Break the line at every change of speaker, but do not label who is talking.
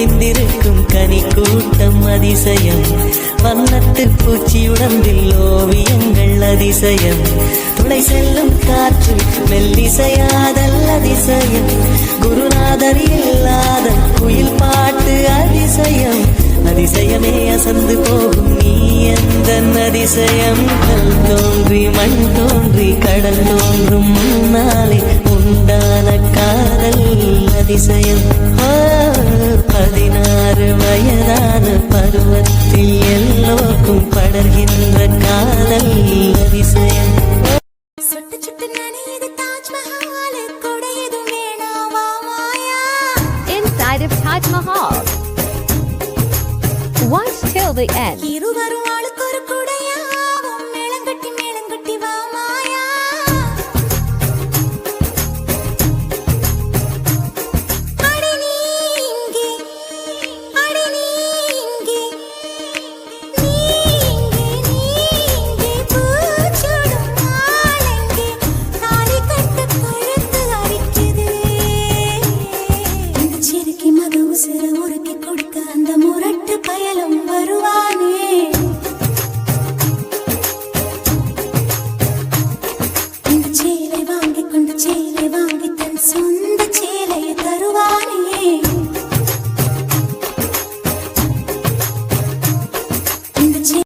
ஒளிந்திருக்கும் கனி கூட்டம் அதிசயம். வண்ணத்து பூச்சி உடம்பில் ஓவியங்கள் அதிசயம். துளை செல்லும் காற்று மெல்லிசையாதல் அதிசயம். குருநாதர் இல்லாத குயில் பாட்டு அதிசயம். அதிசயமே அசந்து போகும் நீ எந்த அதிசயம் கல் தோன்றி மண் தோன்றி கடல் தோன்றும் முன்னாலே பதினாறு வயதான பருவத்தில் எல்லோருக்கும் படர்கின்ற காதல் அதிசயம்
சுட்டு சுட்டு நனையுது தாஜ்மஹால் கொடையதும் வேணாமா மாயா
inside of Taj Mahal. Watch till the end.
இருவரும் ஆளுக்கு ஒரு குடையாவும் വാങ്ങി